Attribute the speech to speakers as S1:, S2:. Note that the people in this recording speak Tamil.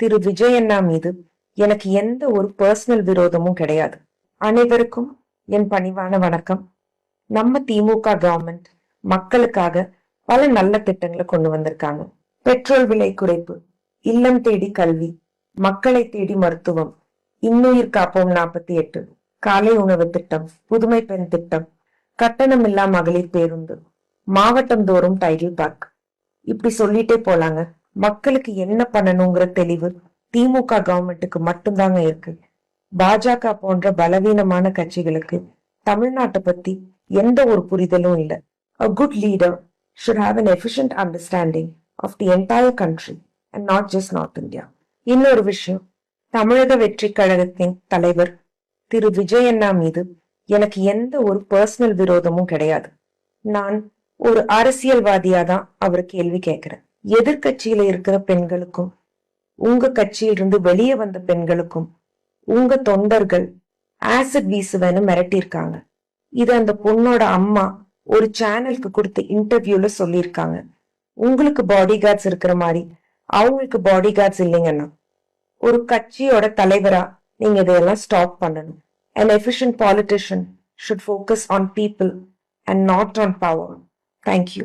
S1: திரு விஜயண்ணா மீது எனக்கு எந்த ஒரு பர்சனல் விரோதமும் கிடையாது. அனைவருக்கும் என் பணிவான வணக்கம். நம்ம திமுக கவர்மெண்ட் மக்களுக்காக பல நல்ல திட்டங்களை கொண்டு வந்திருக்காங்க. பெட்ரோல் விலை குறைப்பு இல்லம் தேடி கல்வி மக்களை தேடி மருத்துவம் இன்னுயிர் காப்போம் நாற்பத்தி எட்டு காலை உணவு திட்டம் புதுமை பெண் திட்டம் கட்டணம் இல்லா மகளிர் பேருந்து மாவட்டம் தோறும் டைடில் பார்க். இப்படி சொல்லிட்டே போலாங்க. மக்களுக்கு என்ன பண்ணணுங்கிற தெளிவு திமுக கவர்மெண்ட்டுக்கு மட்டும்தாங்க இருக்கு. பாஜக போன்ற பலவீனமான கட்சிகளுக்கு தமிழ்நாட்டை பத்தி எந்த ஒரு புரிதலும் இல்லை. A good leader should have an efficient understanding of the entire country and not just north India இன்னொரு விஷயம் தமிழக வெற்றி கழகத்தின் தலைவர் திரு விஜயண்ணா மீது எனக்கு எந்த ஒரு பர்சனல் விரோதமும் கிடையாது. நான் ஒரு அரசியல்வாதியா தான் அவர் கேள்வி கேட்கிறேன். எதிர்கட்சியில இருக்கிற பெண்களுக்கும் உங்க கட்சியிலிருந்து வெளியே வந்த பெண்களுக்கும் உங்க தொண்டர்கள் ஆசிட் வீசுவேன்னு மிரட்டியிருக்காங்க. இது அந்த பொண்ணோட அம்மா ஒரு சேனலுக்கு கொடுத்த இன்டர்வியூல சொல்லியிருக்காங்க. உங்களுக்கு பாடி கார்ட்ஸ் இருக்கிற மாதிரி அவங்களுக்கு பாடி கார்ட்ஸ் இல்லைங்கன்னா ஒரு கட்சியோட தலைவரா நீங்க இதையெல்லாம் ஸ்டாப் பண்ணணும். And efficient politician should focus on people and not on power thank you